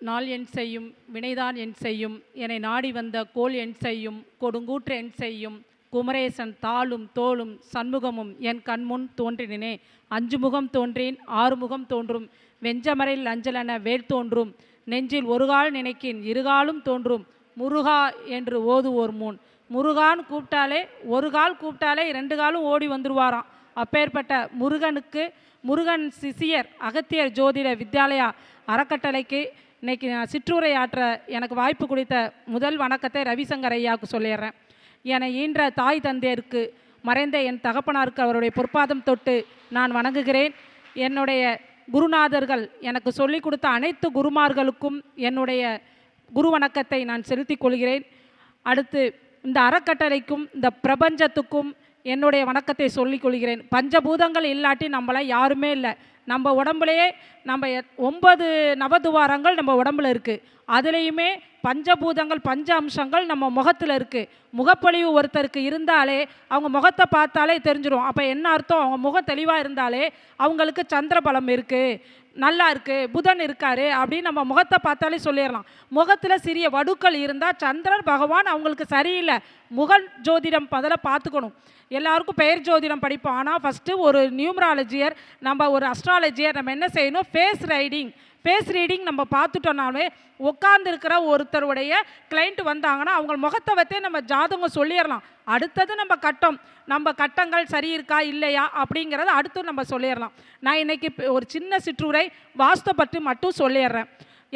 நாள் என் செய்யும் வினைதான் என் செய்யும் என்னை நாடி வந்த கோல் என் செய்யும் கொடுங்கூற்று என் செய்யும் குமரேசன் தாளும் தோளும் சண்முகமும் என் கண்முன் தோன்றினே அஞ்சு முகம் தோன்றேன் ஆறு முகம் தோன்றும் வெஞ்சமரையில் அஞ்சலென வேல் தோன்றும் நெஞ்சில் ஒருகால் நினைக்கின் இருகாலும் தோன்றும் முருகா என்று ஓதுவோர் முன். முருகான்னு கூப்பிட்டாலே ஒரு கால் கூப்பிட்டாலே ரெண்டு காலும் ஓடி வந்துருவாராம். அப்பேற்பட்ட முருகனுக்கு முருகன் சிசியர் அகத்தியர் ஜோதிட வித்யாலயா அறக்கட்டளைக்கு இன்னைக்கு நான் சிற்றுரை ஆற்ற எனக்கு வாய்ப்பு கொடுத்த முதல் வணக்கத்தை ரவிசங்கர் ஐயாவுக்கு சொல்லிடுறேன். என ஈன்ற தாய் தந்தையருக்கு மறைந்த என் தகப்பனாருக்கு அவருடைய பொற்பாதம் தொட்டு நான் வணங்குகிறேன். என்னுடைய குருநாதர்கள் எனக்கு சொல்லிக் கொடுத்த அனைத்து குருமார்களுக்கும் என்னுடைய குரு வணக்கத்தை நான் செலுத்திக் கொள்கிறேன். அடுத்து இந்த அறக்கட்டளைக்கும் இந்த பிரபஞ்சத்துக்கும் என்னுடைய வணக்கத்தை சொல்லிக் கொள்கிறேன். பஞ்சபூதங்கள் இல்லாட்டி நம்மள யாருமே இல்லை. நம்ம உடம்புலையே நம்ம எத்- ஒன்பது நவதுவாரங்கள் நம்ம உடம்புல இருக்குது அதுலேயுமே பஞ்சபூதங்கள் பஞ்ச அம்சங்கள் நம்ம முகத்தில் இருக்குது முகப்பொழிவு ஒருத்தருக்கு இருந்தாலே அவங்க முகத்தை பார்த்தாலே தெரிஞ்சிடும் அப்போ என்ன அர்த்தம்? அவங்க முகம் தெளிவாக இருந்தாலே அவங்களுக்கு சந்திர பலம் இருக்குது நல்லா இருக்குது புதன் இருக்காரு அப்படின்னு நம்ம முகத்தை பார்த்தாலே சொல்லிடலாம். முகத்தில் சிறிய வடுக்கள் இருந்தால் சந்திரன் பகவான் அவங்களுக்கு சரியில்லை. முகல் ஜோதிடம் பதில் பார்த்துக்கணும். எல்லாருக்கும் பெயர் ஜோதிடம் படிப்போம். ஆனால் ஃபஸ்ட்டு ஒரு நியூமராலஜியர் நம்ம ஒரு அஸ்ட்ராலஜியர் நம்ம என்ன செய்யணும்? ஃபேஸ் ரைடிங் ஃபேஸ் ரீடிங் நம்ம பார்த்துட்டோம்னாலே உட்காந்துருக்கிற ஒருத்தருடைய கிளைண்ட் வந்தாங்கன்னா அவங்க முகத்தை வச்சே நம்ம ஜாதகம் சொல்லிடலாம். அடுத்தது நம்ம கட்டம். நம்ம கட்டங்கள் சரி இருக்கா இல்லையா? அப்படிங்கிறத அடுத்து நம்ம சொல்லிடலாம். நான் இன்றைக்கி ஒரு சின்ன சிற்றுரை வாஸ்து பற்றி மட்டும் சொல்லிடுறேன்.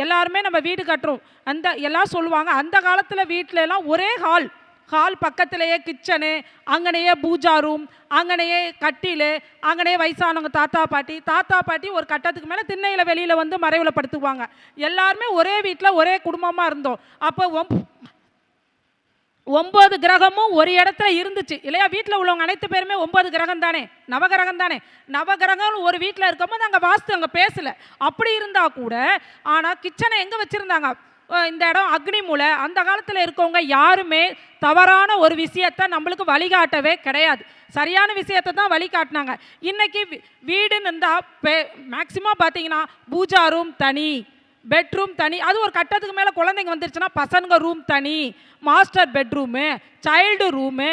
எல்லாருமே நம்ம வீடு கட்டுறோம். அந்த எல்லாம் சொல்லுவாங்க அந்த காலத்தில் வீட்டிலலாம் ஒரே ஹால் ஹால் பக்கத்திலேயே கிச்சனு அங்கனையே பூஜா ரூம் அங்கனையே கட்டில் அங்கனையே வயசானவங்க தாத்தா பாட்டி. தாத்தா பாட்டி ஒரு கட்டத்துக்கு மேலே திண்ணையில் வெளியில் வந்து மறைவில் படுத்துக்குவாங்க. எல்லாருமே ஒரே வீட்டில் ஒரே குடும்பமாக இருந்தோம். அப்போ ஒம் கிரகமும் ஒரு இடத்துல இருந்துச்சு. இல்லையா? வீட்டில் உள்ளவங்க அனைத்து பேருமே ஒன்பது கிரகம் தானே? நவகிரகம் தானே? நவகிரகம் ஒரு வீட்டில் இருக்கும்போது அங்கே வாஸ்து அங்கே பேசல. அப்படி இருந்தால் கூட ஆனால் கிச்சனை எங்கே வச்சுருந்தாங்க? இந்த இடம் அக்னி மூலை அந்த காலத்தில் இருக்கவங்க யாருமே தவறான ஒரு விஷயத்தை நம்மளுக்கு வழிகாட்டவே கிடையாது. சரியான விஷயத்தை தான் வழிகாட்டினாங்க இன்றைக்கி வீடுன்னு இருந்தால் மேக்சிமம் பார்த்தீங்கன்னா பூஜா ரூம் தனி. பெட்ரூம் தனி. அது ஒரு கட்டத்துக்கு மேலே குழந்தைங்க வந்துருச்சுன்னா பசங்க ரூம் தனி. Master bedroom child room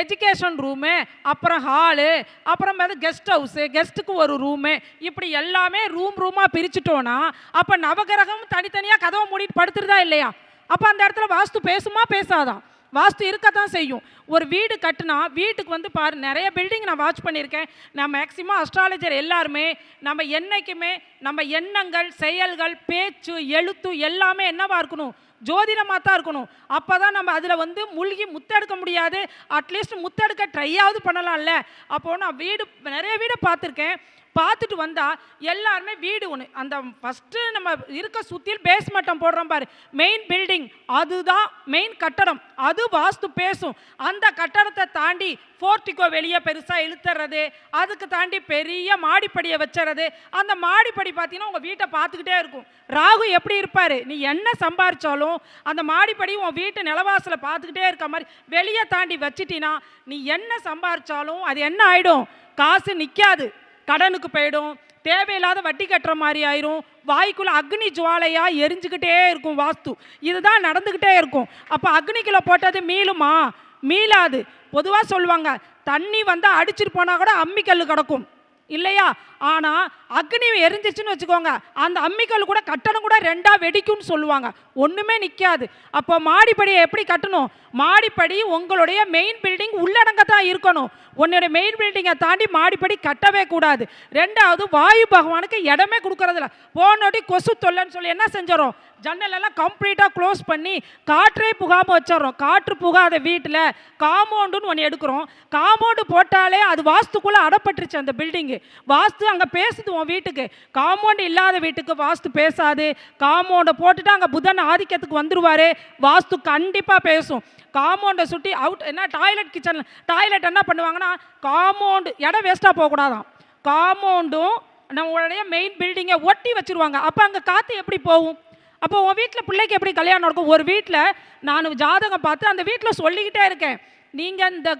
education room அப்புறம் ஹாலு அப்புறம் வந்து கெஸ்ட் ஹவுஸு கெஸ்ட்டுக்கு ஒரு ரூமு இப்படி எல்லாமே ரூம் ரூமாக பிரிச்சுட்டோன்னா அப்போ நவகிரகம் தனித்தனியாக கதவை மூடிட்டு படுத்துருதா இல்லையா? அப்போ அந்த இடத்துல வாஸ்து பேசுமா பேசாதான் வாஸ்து இருக்கத்தான் செய்யும். ஒரு வீடு கட்டினா வீட்டுக்கு வந்து பாரு நிறைய பில்டிங் நான் வாட்ச் பண்ணியிருக்கேன். நான் மேக்ஸிமம் அஸ்ட்ராலஜர் எல்லாருமே நம்ம என்றைக்குமே நம்ம எண்ணங்கள் செயல்கள் பேச்சு எழுத்து எல்லாமே என்னவாக இருக்கணும்? ஜோதிடமாக தான் இருக்கணும். அப்போ தான் நம்ம அதில் வந்து மூழ்கி முத்தெடுக்க முடியாது. அட்லீஸ்ட் முத்தெடுக்க ட்ரையாவது பண்ணலாம்ல. அப்போது நான் வீடு நிறைய வீடை பார்த்துருக்கேன். பார்த்துட்டு வந்தால் எல்லாருமே வீடு ஒன்று அந்த ஃபஸ்ட்டு நம்ம இருக்க சுற்றியில் பேஸ்மட்டம் போடுறோம் பாரு. மெயின் பில்டிங் அதுதான் மெயின் கட்டடம். அது வாஸ்து பேசும். அந்த கட்டடத்தை தாண்டி ஃபோர்ட்டிக்கோ வெளியே பெருசாக இழுத்துறது அதுக்கு தாண்டி பெரிய மாடிப்படியை வச்சுறது. அந்த மாடிப்படி பார்த்தீங்கன்னா உங்கள் வீட்டை பார்த்துக்கிட்டே இருக்கும். ராகு எப்படி இருப்பார்? நீ என்ன சம்பாரிச்சாலும் அந்த மாடிப்படி உன் வீட்டு நிலவாசலை பார்த்துக்கிட்டே இருக்க மாதிரி வெளியே தாண்டி வச்சிட்டினா நீ என்ன சம்பாரிச்சாலும் அது என்ன ஆகிடும் காசு நிற்காது கடனுக்கு போயிடும். தேவையில்லாத வட்டி கட்டுற மாதிரி ஆயிரும். வாய்க்குள்ள அக்னி ஜுவாலையா எரிஞ்சுக்கிட்டே இருக்கும் வாஸ்து. இதுதான் நடந்துக்கிட்டே இருக்கும். அப்போ அக்னிக்குள்ள போட்டது மீளுமா? மீளாது. பொதுவாக சொல்லுவாங்க தண்ணி வந்து அடிச்சிட்டு போனால் கூட அம்மிக்கல் கிடக்கும். இல்லையா? ஆனால் அக்னி எரிஞ்சிச்சுன்னு வச்சுக்கோங்க. அந்த அம்மிக்கல் கூட கட்டணம் கூட ரெண்டாக வெடிக்கும்னு சொல்லுவாங்க. ஒன்றுமே நிற்காது அப்போ மாடிப்படியை எப்படி கட்டணும்? மாடிப்படி உங்களுடைய மெயின் பில்டிங் உள்ளடங்க தான் இருக்கணும். உன்னுடைய மெயின் பில்டிங்கை தாண்டி மாடிப்படி கட்டவே கூடாது. ரெண்டாவது வாயு பகவானுக்கு இடமே கொடுக்கறதில்ல. போனோட்டி கொசு தொல்லைன்னு சொல்லி என்ன செஞ்சிடறோம்? ஜன்னலெல்லாம் கம்ப்ளீட்டாக க்ளோஸ் பண்ணி காற்றே புகாமல் வச்சிடறோம். காற்று புகாத வீட்டில் காம்பவுண்டுன்னு ஒன்று எடுக்கிறோம். காம்பவுண்டு போட்டாலே அது வாஸ்துக்குள்ளே அடப்பட்டுருச்சு அந்த பில்டிங்கு வாஸ்து அங்கே பேசுது உன் வீட்டுக்கு. காம்பவுண்டு இல்லாத வீட்டுக்கு வாஸ்து பேசாது. காம்பவுண்டை போட்டுட்டு அங்கே புதன் ஆதிக்கத்துக்கு வந்துருவாரு. வாஸ்து கண்டிப்பாக பேசும். காம்பவுண்டை சுற்றி அவுட் என்ன டாய்லெட் கிச்சன் டாய்லெட் என்ன பண்ணுவாங்கன்னா காம்பவுண்டு இடம் வேஸ்ட்டாக போகக்கூடாதாம் காம்பவுண்டும் நம்மளுடைய மெயின் பில்டிங்கை ஒட்டி வச்சிருவாங்க. அப்போ அங்கே காற்று எப்படி போகும்? அப்போ உன் வீட்டில் பிள்ளைக்கு எப்படி கல்யாணம் நடக்கும்? ஒரு வீட்டில் நான் ஜாதகம் பார்த்து அந்த வீட்டில் சொல்லிக்கிட்டே இருக்கேன். நீங்கள் இந்த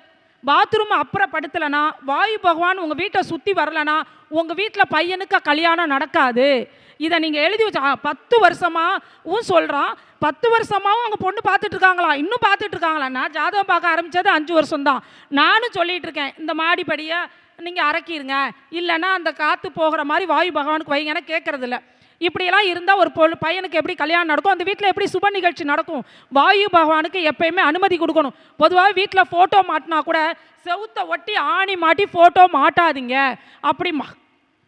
பாத்ரூம் அப்புறப்படுத்தலைனா வாயு பகவான் உங்கள் வீட்டை சுற்றி வரலனா உங்கள் வீட்டில் பையனுக்கு கல்யாணம் நடக்காது. இதை நீங்கள் எழுதி வச்சா பத்து வருஷமாகவும் சொல்கிறான் பத்து வருஷமாகவும் அவங்க பொண்ணு பார்த்துட்டு இருக்காங்களா? இன்னும் பார்த்துட்டு இருக்காங்களா? நான் ஜாதகம் பார்க்க ஆரம்பித்தது அஞ்சு வருஷம்தான். நானும் சொல்லிகிட்டு இருக்கேன் இந்த மாடிப்படியை நீங்கள் அரைக்கிருங்க இல்லைன்னா அந்த காற்று போகிற மாதிரி வாயு பகவானுக்கு வைங்கன்னு கேட்குறதில்ல இப்படியெல்லாம் இருந்தால் ஒரு பொண்ணு பையனுக்கு எப்படி கல்யாணம் நடக்கும்? அந்த வீட்டில் எப்படி சுப நிகழ்ச்சி நடக்கும்? வாயு பகவானுக்கு எப்பயுமே அனுமதி கொடுக்கணும். பொதுவாக வீட்டில் ஃபோட்டோ மாட்டினா கூட செவுத்தை ஒட்டி ஆணி மாட்டி ஃபோட்டோ மாட்டாதீங்க. அப்படி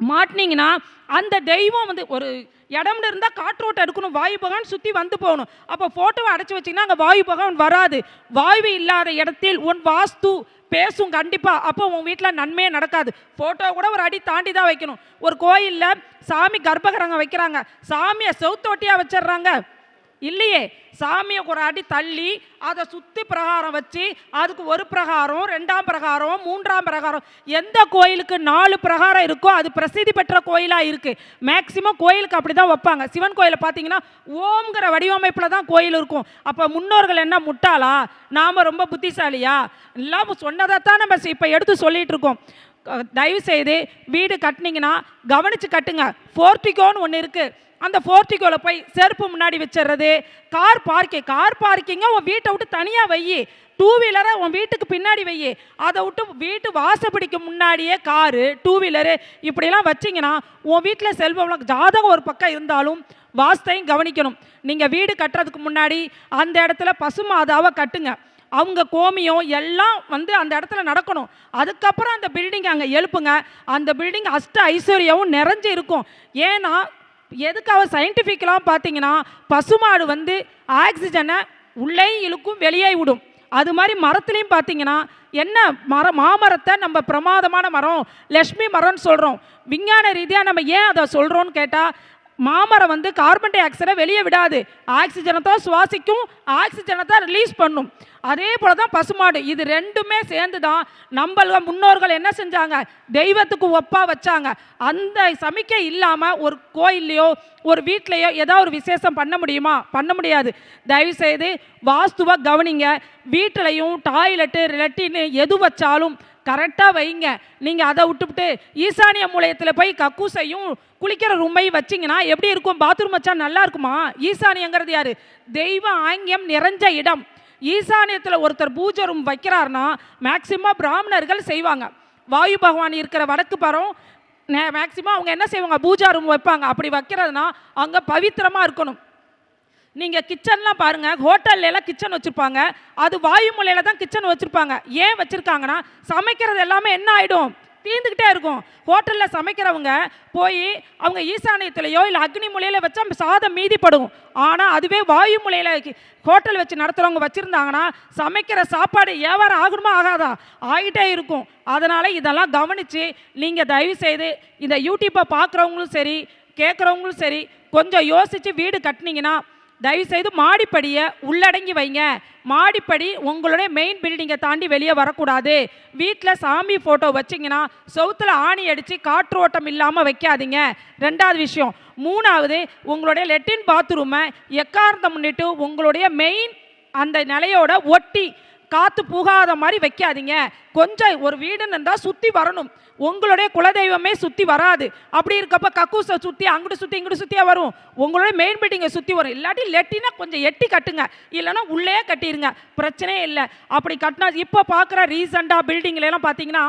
மாட்டினீங்கன்னா அந்த தெய்வம் வந்து ஒரு இடம்னு இருந்தால் காற்றோட்டம் இருக்கணும் வாயு பகவான் சுற்றி வந்து போகணும். அப்போ ஃபோட்டோவை அடைச்சி வச்சிங்கன்னா அங்கே வாயு பகவான் வராது. வாயு இல்லாத இடத்தில் உன் வாஸ்து பேசும் கண்டிப்பாக அப்போ உன் வீட்டில் நன்மையே நடக்காது. ஃபோட்டோ கூட ஒரு அடி தாண்டி தான் வைக்கணும். ஒரு கோயிலில் சாமி கர்ப்பகிரகம் வைக்கிறாங்க. சாமியை செவுத்தோட்டியாக வச்சிடுறாங்க. இல்லையே. சாமியை ஒரு அடி தள்ளி அதை சுற்றி பிரகாரம் வச்சு அதுக்கு ஒரு பிரகாரம் ரெண்டாம் பிரகாரம் மூன்றாம் பிரகாரம் எந்த கோயிலுக்கு நாலு பிரகாரம் இருக்கோ அது பிரசித்தி பெற்ற கோயிலாக இருக்குது மேக்சிமம் கோயிலுக்கு அப்படி தான் வைப்பாங்க. சிவன் கோயிலை பார்த்தீங்கன்னா ஓம்ங்கிற வடிவமைப்பில் தான் கோயில் இருக்கும். அப்போ முன்னோர்கள் என்ன முட்டாளா? நாம் ரொம்ப புத்திசாலியா? எல்லாம் சொன்னதை தான் நம்ம இப்போ எடுத்து சொல்லிகிட்ருக்கோம் இருக்கோம். தயவு செய்து வீடு கட்டுனீங்கன்னா கவனித்து கட்டுங்க. ஃபோர்டிகோன்னு ஒன்று இருக்குது அந்த ஃபோர்ட்டிகோவில் போய் செருப்பு முன்னாடி வச்சிடுறது கார் பார்க்கிங் கார் பார்க்கிங்கை உன் வீட்டை விட்டு தனியாக வை டூ வீலரை உன் வீட்டுக்கு பின்னாடி வை அதை விட்டு வீட்டு வாசப்படிக்கு முன்னாடியே காரு டூ வீலரு இப்படிலாம் வச்சிங்கன்னா உன் வீட்டில் செல்வம் ஜாதகம் ஒரு பக்கம் இருந்தாலும் வாஸ்தையும் கவனிக்கணும். நீங்கள் வீடு கட்டுறதுக்கு முன்னாடி அந்த இடத்துல பசுமாதாவை கட்டுங்க. அவங்க கோமியம் எல்லாம் வந்து அந்த இடத்துல நடக்கணும். அதுக்கப்புறம் அந்த பில்டிங் அங்கே எழுப்புங்க. அந்த பில்டிங் அஷ்ட ஐஸ்வர்யாவும் நிறைஞ்சு இருக்கும். ஏன்னா எதுக்காக சயின்டிஃபிக்கெலாம் பார்த்தீங்கன்னா பசுமாடு வந்து ஆக்சிஜனை உள்ளே இழுக்கும் வெளியே விடும். அது மாதிரி மரத்துலேயும் பார்த்தீங்கன்னா என்ன மரம் மாமரத்தை நம்ம பிரமாதமான மரம் லக்ஷ்மி மரம்னு சொல்கிறோம் விஞ்ஞான ரீதியாக நம்ம ஏன் அதை சொல்கிறோன்னு கேட்டால் மாமரம் வந்து கார்பன் டை ஆக்சைடை வெளியே விடாது. ஆக்சிஜனை தான் சுவாசிக்கும் ஆக்சிஜனை தான் ரிலீஸ் பண்ணும். அதே போல தான் பசுமாடு இது ரெண்டுமே சேர்ந்து தான் நம்மள முன்னோர்கள் என்ன செஞ்சாங்க? தெய்வத்துக்கு ஒப்பாக வச்சாங்க. அந்த சமிக்கை இல்லாமல் ஒரு கோயில்லையோ ஒரு வீட்லேயோ ஏதோ ஒரு விசேஷம் பண்ண முடியுமா? பண்ண முடியாது. தயவுசெய்து வாஸ்துவை கவனிங்க. வீட்டிலையும் டாய்லெட்டு லெட்டின்னு எது வச்சாலும் கரெக்டாக வைங்க. நீங்கள் அதை விட்டுவிட்டு ஈசானிய மூலயத்தில் போய் கக்கூசையும் குளிக்கிற ரூமையும் வச்சிங்கன்னா எப்படி இருக்கும்? பாத்ரூம் வச்சா நல்லா இருக்குமா? ஈசானியங்கிறது யார்? தெய்வ ஆங்கியம் நிறைஞ்ச இடம். ஈசானியத்தில் ஒருத்தர் பூஜை ரூம் வைக்கிறாருன்னா மேக்சிமம் பிராமணர்கள் செய்வாங்க. வாயு பகவான் இருக்கிற வடக்கு பரம் மேக்சிமம் அவங்க என்ன செய்வாங்க? பூஜா ரூம் வைப்பாங்க. அப்படி வைக்கிறதுனா அங்கே பவித்திரமாக இருக்கணும். நீங்கள் கிச்சன்லாம் பாருங்கள் ஹோட்டல்லாம் கிச்சன் வச்சுருப்பாங்க. அது வாயு மூலையில் தான் கிச்சன் வச்சுருப்பாங்க. ஏன் வச்சுருக்காங்கன்னா சமைக்கிறது எல்லாமே என்ன ஆகிடும் தீந்துக்கிட்டே இருக்கும். ஹோட்டலில் சமைக்கிறவங்க போய் அவங்க ஈசானியத்திலையோ இல்லை அக்னி மூலையில் வச்சா சாதம் மீதிப்படும். ஆனால் அதுவே வாயு மூலையில் ஹோட்டல் வச்சு நடத்துகிறவங்க வச்சுருந்தாங்கன்னா சமைக்கிற சாப்பாடு வியாபாரம் ஆகணுமா ஆகாதா? ஆகிட்டே இருக்கும். அதனால் இதெல்லாம் கவனித்து நீங்கள் தயவு செய்து இந்த யூடியூப்பை பார்க்குறவங்களும் சரி கேட்குறவங்களும் சரி கொஞ்சம் யோசித்து வீடு கட்டினீங்கன்னா தயவுசெய்து மாடிப்படியை உள்ளடங்கி வைங்க. மாடிப்படி உங்களுடைய மெயின் பில்டிங்கை தாண்டி வெளியே வரக்கூடாது. வீட்டில் சாமி ஃபோட்டோ வச்சிங்கன்னா சவுத்தில் ஆணி அடித்து காற்றோட்டம் இல்லாமல் வைக்காதீங்க. ரெண்டாவது விஷயம். மூணாவது உங்களுடைய லெட்டின் பாத்ரூமை எக்காரணம் முன்னிட்டு உங்களுடைய மெயின் அந்த நிலையோட ஒட்டி காற்று புகாத மாதிரி வைக்காதீங்க. கொஞ்சம் ஒரு வீடுன்னு இருந்தால் சுற்றி வரணும். உங்களுடைய குலதெய்வமே சுற்றி வராது. அப்படி இருக்கப்ப கக்கூசை சுற்றி அங்கிட்டு சுற்றி இங்கிட்டு சுற்றியாக வரும். உங்களுடைய மெயின் பில்டிங்கை சுற்றி வரும். இல்லாட்டி லெட்டினா கொஞ்சம் எட்டி கட்டுங்க. இல்லைன்னா உள்ளே கட்டிடுங்க பிரச்சனையே இல்லை. அப்படி கட்டினா இப்போ பார்க்குற ரீசெண்டாக பில்டிங்லாம் பார்த்தீங்கன்னா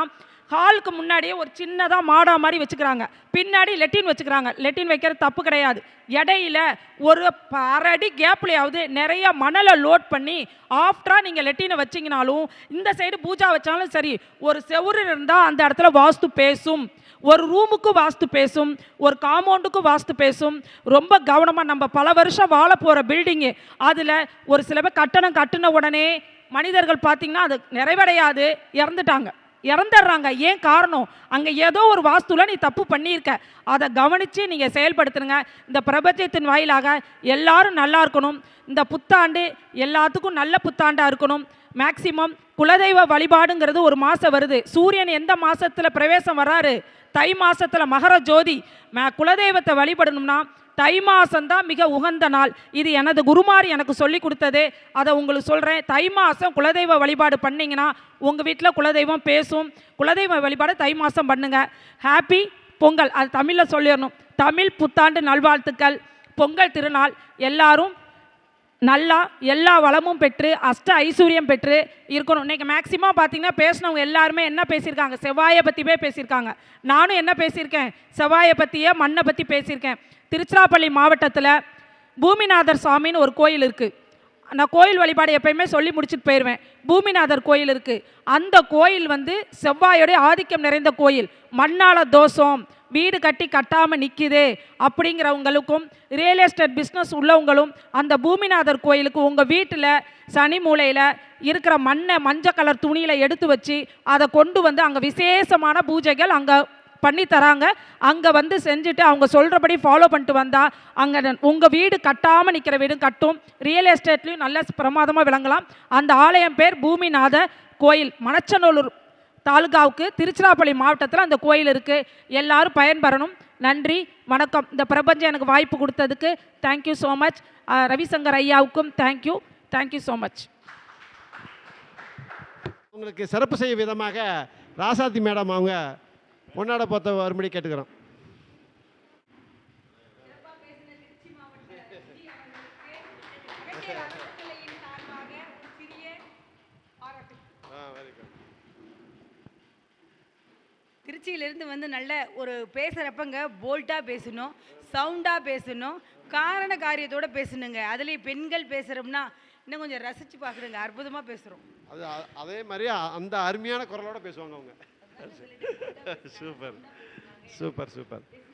ஹாலுக்கு முன்னாடியே ஒரு சின்னதாக மாடா மாதிரி வச்சுக்கிறாங்க. பின்னாடி லெட்டின் வச்சுக்கிறாங்க. லெட்டின் வைக்கிறது தப்பு கிடையாது. இடையில ஒரு ப- அரை அடி கேப்லையாவது நிறைய மணலை லோட் பண்ணி ஆஃப்டராக நீங்கள் லெட்டினை வச்சிங்கனாலும் இந்த சைடு பூஜா வச்சாலும் சரி ஒரு செவுரு இருந்தால் அந்த இடத்துல வாஸ்து பேசும். ஒரு ரூமுக்கும் வாஸ்து பேசும். ஒரு காம்பவுண்டுக்கும் வாஸ்து பேசும். ரொம்ப கவனமாக நம்ம பல வருஷம் வாழ போகிற பில்டிங்கு அதில் ஒரு சில பேர் கட்டணம் கட்டின உடனே மனிதர்கள் பார்த்தீங்கன்னா அது நிறைவடையாது இறந்துட்டாங்க. இறந்துடுறாங்க. ஏன் காரணம்? அங்கே ஏதோ ஒரு வாஸ்துவில் நீ தப்பு பண்ணியிருக்க. அதை கவனித்து நீங்கள் செயல்படுத்துனுங்க. இந்த பிரபஞ்சத்தின் வாயிலாக எல்லாரும் நல்லா இருக்கணும். இந்த புத்தாண்டு எல்லாத்துக்கும் நல்ல புத்தாண்டாக இருக்கணும். மேக்சிமம் குலதெய்வ வழிபாடுங்கிறது ஒரு மாதம் வருது. சூரியன் எந்த மாதத்தில் பிரவேசம் வராரு தை மாதத்தில் மகர ஜோதி. ம குலதெய்வத்தை வழிபடணும்னா தை மாதம்தான் மிக உகந்த நாள். இது எனது குருமார் எனக்கு சொல்லி கொடுத்தது. அதை உங்களுக்கு சொல்கிறேன் தை மாதம் குலதெய்வ வழிபாடு பண்ணிங்கன்னா உங்கள் வீட்டில் குலதெய்வம் பேசும். குலதெய்வ வழிபாடு தை மாதம் பண்ணுங்கள் ஹாப்பி பொங்கல். அது தமிழில் சொல்லிடணும். தமிழ் புத்தாண்டு நல்வாழ்த்துக்கள். பொங்கல் திருநாள். எல்லாரும் நல்லா எல்லா வளமும் பெற்று அஷ்ட ஐஸ்வர்யம் பெற்று இருக்கணும். இன்னைக்கு மேக்சிமம் பார்த்தீங்கன்னா பேசினவங்க எல்லாருமே என்ன பேசியிருக்காங்க? செவ்வாயை பற்றிவே பேசியிருக்காங்க. நானும் என்ன பேசியிருக்கேன்? செவ்வாயை பற்றியே மண்ணை பற்றி பேசியிருக்கேன். திருச்சிராப்பள்ளி மாவட்டத்தில் பூமிநாதர் சுவாமின்னு ஒரு கோயில் இருக்குது நான் கோயில் வழிபாடு எப்பயுமே சொல்லி முடிச்சுட்டு போயிடுவேன் பூமிநாதர் கோயில் இருக்குது அந்த கோயில் வந்து செவ்வாயோடைய ஆதிக்கம் நிறைந்த கோயில். மண்ணால தோஷம் வீடு கட்டி கட்டாமல் நிற்கிது அப்படிங்கிறவங்களுக்கும் ரியல் எஸ்டேட் பிஸ்னஸ் உள்ளவங்களும் அந்த பூமிநாதர் கோயிலுக்கு உங்கள் வீட்டில் சனி மூலையில் இருக்கிற மண்ணை மஞ்சள் கலர் துணியில் எடுத்து வச்சு அதை கொண்டு வந்து அங்கே விசேஷமான பூஜைகள் அங்கே பண்ணி தராங்க அங்கே வந்து செஞ்சுட்டு அவங்க சொல்கிறபடி ஃபாலோ பண்ணிட்டு வந்தால் அங்கே உங்கள் வீடு கட்டாமல் நிற்கிற வீடும் கட்டும். ரியல் எஸ்டேட்லேயும் நல்ல பிரமாதமாக விளங்கலாம். அந்த ஆலயம் பேர் பூமிநாத கோயில். மணச்சநல்லூர் தாலுகாவுக்கு திருச்சிராப்பள்ளி மாவட்டத்தில் அந்த கோயில் இருக்குது எல்லாரும் பயன்பெறணும். நன்றி வணக்கம். இந்த பிரபஞ்சம் எனக்கு வாய்ப்பு கொடுத்ததுக்கு thank you so much Ravishankar ஐயாவுக்கும் thank you thank you so much உங்களுக்கு சிறப்பு செய்யும் விதமாக ராசாதி மேடம் அவங்க பொன்னாட போத்த வரும்படி கேட்டுக்கிறோம் திருச்சியிலேருந்து வந்து நல்ல ஒரு பேசுகிறப்பங்க போல்ட்டாக பேசணும் சவுண்டாக பேசணும் காரண காரியத்தோட பேசணுங்க. அதுலேயும் பெண்கள் பேசுகிறோம்னா இன்னும் கொஞ்சம் ரசித்து பார்க்குறோங்க அற்புதமாக பேசுகிறோம் அது அதே மாதிரி அந்த அருமையான குரலோட பேசுவாங்க அவங்க. Súper, súper, súper.